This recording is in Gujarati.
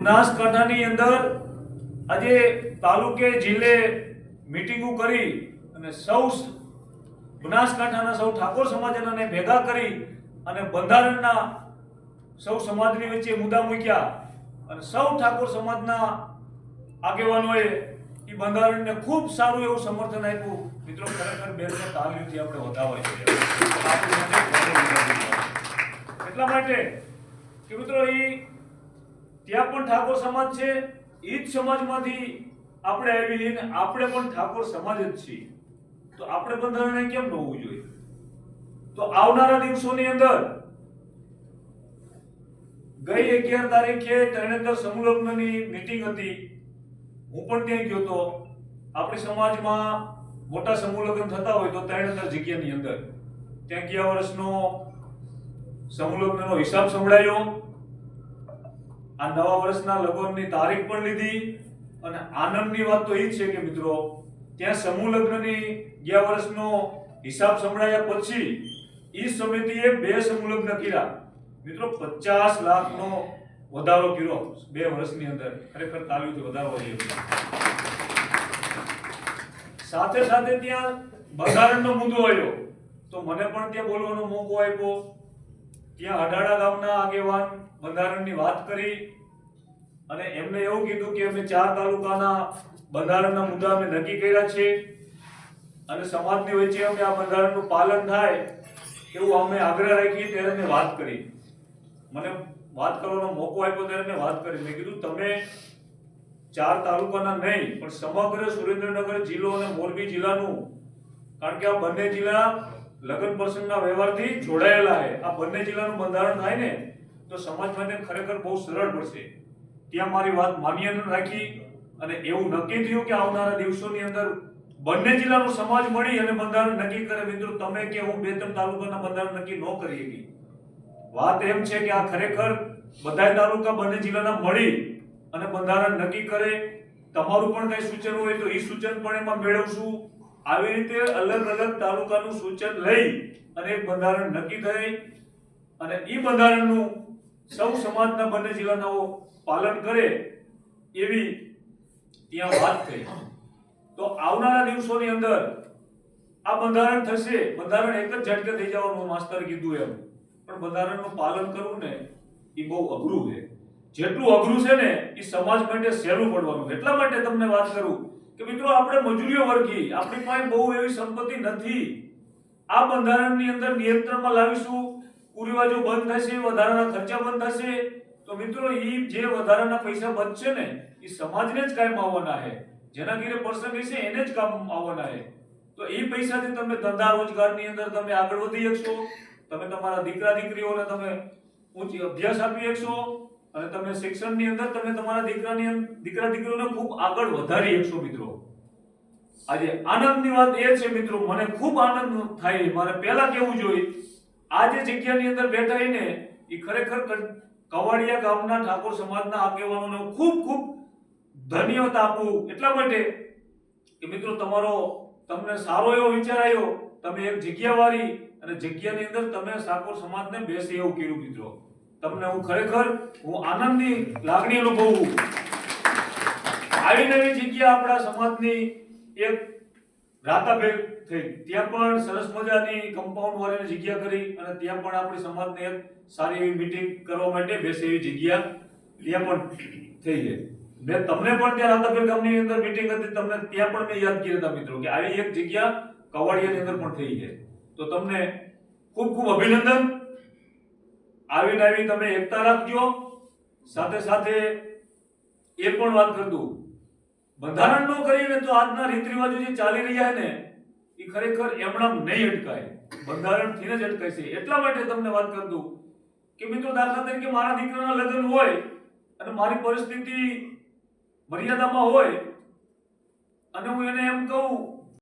બનાસકાંઠાની અંદર આજે તાલુકે જિલ્લે મીટિંગો કરી અને સૌ બનાસકાંઠાના સૌ ઠાકોર સમાજને ભેગા કરી અને બંધારણના સૌ સમાજની વચ્ચે મુદ્દા મૂક્યા. અને સૌ ઠાકોર સમાજના આગેવાનોએ એ બંધારણને ખૂબ સારું એવું સમર્થન આપ્યું. મિત્રો, ખરેખર બેનને તાલીઓથી આપણે વધાવાય એટલા માટે કે મિત્રો, એ ત્યાં પણ ઠાકોર સમાજ છે. એ જ સમાજમાંથી આપણે આવી ને આપણે પણ ઠાકોર સમાજ જ છીએ. તો આપણે બંધારણ કેમ ન હોવું જોઈએ? તો આવનારા દિવસોની અંદર ગઈ અગિયાર તારીખે ત્રણેતર સમુલગ્નની મિટિંગ હતી. હું પણ ત્યાં ગયો તો આપણી સમાજમાં મોટા સમૂહલગ્ન થતા હોય તો ત્રણેતર જગ્યાની અંદર. ત્યાં ગયા વર્ષનો સમૂહલગ્નનો હિસાબ સંભળાયો. આ નવા વર્ષના લગ્નની તારીખ પણ લીધી અને આનંદની વાત તો એ છે કે મિત્રો, ત્યાં સમૂહ લગ્નની ગયા વર્ષનો હિસાબ સંભળાયા પછી એ સમિતિએ બે સમૂહ લગ્ન કર્યા. મિત્રો, પચાસ લાખનો વધારો કર્યો બે વર્ષની અંદર. ખરેખર તાલીમથી વધારો જોઈએ સાથે સાથે ત્યાં બંધારણનો મુદ્દો આવ્યો. તો મને પણ ત્યાં બોલવાનો મોકો આપ્યો. ત્યાં અઢાડા ગામના આગેવાન બંધારણની વાત કરી અને એમને એવું કીધું કે અમે ચાર તાલુકાના બંધારણના મુદ્દા અમે નક્કી કર્યા છે અને સમાજની વચ્ચે અમે આ બંધારણનું પાલન થાય એવું અમે આગ્રહ રાખીએ ત્યારે મેં વાત કરી. મને વાત કરવાનો મોકો આપ્યો ત્યારે મેં વાત કરી. મેં કીધું, તમે ચાર તાલુકાના નહીં, પણ સમગ્ર સુરેન્દ્રનગર જિલ્લો અને મોરબી જિલ્લાનું, કારણ કે આ બંને જિલ્લા લગ્ન પ્રસંગના વ્યવહારથી જોડાયેલા છે. આ બંને જિલ્લાનું બંધારણ થાય ને, તો સમાજ માટે ખરેખર બહુ સરળ પડશે. ત્યાં મારી વાત માન્ય રાખી અને એવું નક્કી થયું કે આવનારા દિવસોની અંદર બંને જિલ્લાનો સમાજ મળી અને બંધારણ નક્કી કરે. મિત્રો, તમે કે હું બે ત્રણ તાલુકાના બંધારણ નક્કી ન કરી શકી. વાત એમ છે કે આ ખરેખર બધા તાલુકા બંને જિલ્લાના મળી અને બંધારણ નક્કી કરે. તમારું પણ કઈ સૂચન હોય તો એ સૂચન પણ એમાં મેળવશું. આવી રીતે અલગ અલગ તાલુકાનું સૂચન લઈ અને એક બંધારણ નક્કી થઈ અને એ બંધારણનું સૌ સમાજના બંને જિલ્લાનાઓ પાલન કરે એવી ત્યાં વાત થઈ. તો આવનારા દિવસોની અંદર આ બંધારણ થશે, બંધારણ એક જ ઝટકે થઈ જવાનું માસ્તર કીધું એમ. પણ બંધારણનું પાલન કરવું ને એ બહુ અઘરું છે. જેટલું અઘરું છે ને, એ સમાજ માટે સહેલું પડવાનું એટલા માટે તમને વાત કરું કે મિત્રો, આપણે મજૂરીઓ વર્ગી, આપણી પાસે બહુ એવી સંપત્તિ નથી. આ બંધારણની અંદર નિયંત્રણમાં લાવીશું. કુરિવાજો બંધ થશે, વધારાના ખર્ચા બંધ થશે. તો મિત્રો એ જે વધારાના પૈસા બચશે ને એ સમાજને જ કાયમ આવવાના છે. જેના ઘેરે પર્સન રહેશે, એને જ કામ આવવાના છે. તો એ પૈસાથી તમે ધંધા રોજગારની અંદર તમે આગળ વધી શકશો. તમે તમારા દીકરા દીકરીઓને તમે ઊંચી અભ્યાસ આપી શકશો. અને તમે શિક્ષણની અંદર તમે તમારા દીકરાની દીકરા દીકરીઓને ખૂબ આગળ વધારી શકશો મિત્રો. આજે આનંદની વાત એ છે મિત્રો, મને ખૂબ આનંદ થાય મારે પહેલા કેવું જોઈએ આ જે જગ્યાની અંદર બેઠા છે ને એ ખરેખર કવાડિયા ગામના ઠાકોર સમાજના આગેવાનોને ખૂબ ખૂબ ધન્યવાદ આપું એટલા માટે કે મિત્રો તમારો, તમને સારો એવો વિચાર આવ્યો, તમે એક જગ્યા વાળી અને જગ્યાની અંદર તમે ઠાકોર સમાજને બેસે એવું કર્યું મિત્રો. તમને હું ખરેખર, હું આનંદની લાગણી અનુભવું આવી નવી જગ્યા આપણા સમાજની એક રાતાભેર થઈ. ત્યાં પણ સરસ મજાની કમ્પાઉન્ડ વાળીની જગ્યા કરી અને ત્યાં પણ આપણી સમાજને એક સારી એવી મિટિંગ કરવા માટે બેસે એવી જગ્યા ત્યાં પણ થઈ ગઈ. મેં તમને પણ ત્યાં રાતાભેર ગામની અંદર મિટિંગ હતી. તમને ત્યાં પણ મેં યાદ કર્યા હતા મિત્રો કે આવી એક જગ્યા કવાડિયાની અંદર પણ થઈ છે. તો તમને ખૂબ ખૂબ અભિનંદન. આવીને આવી તમે એકતા રાખજો. સાથે સાથે એ પણ વાત કરી દઉં. બંધારણ નો કરીને તો આજના રીત રિવાજો જે ચાલી રહ્યા છે ને, એ ખરેખર એમણામ નહીં અટકાય. બંધારણથી જ અટકાય છે. એટલા માટે તમને વાત કરી દઉં કે મિત્રો દાખલા તરીકે મારા દીકરાના લગ્ન હોય અને મારી પરિસ્થિતિ મર્યાદામાં હોય અને હું એને એમ કહું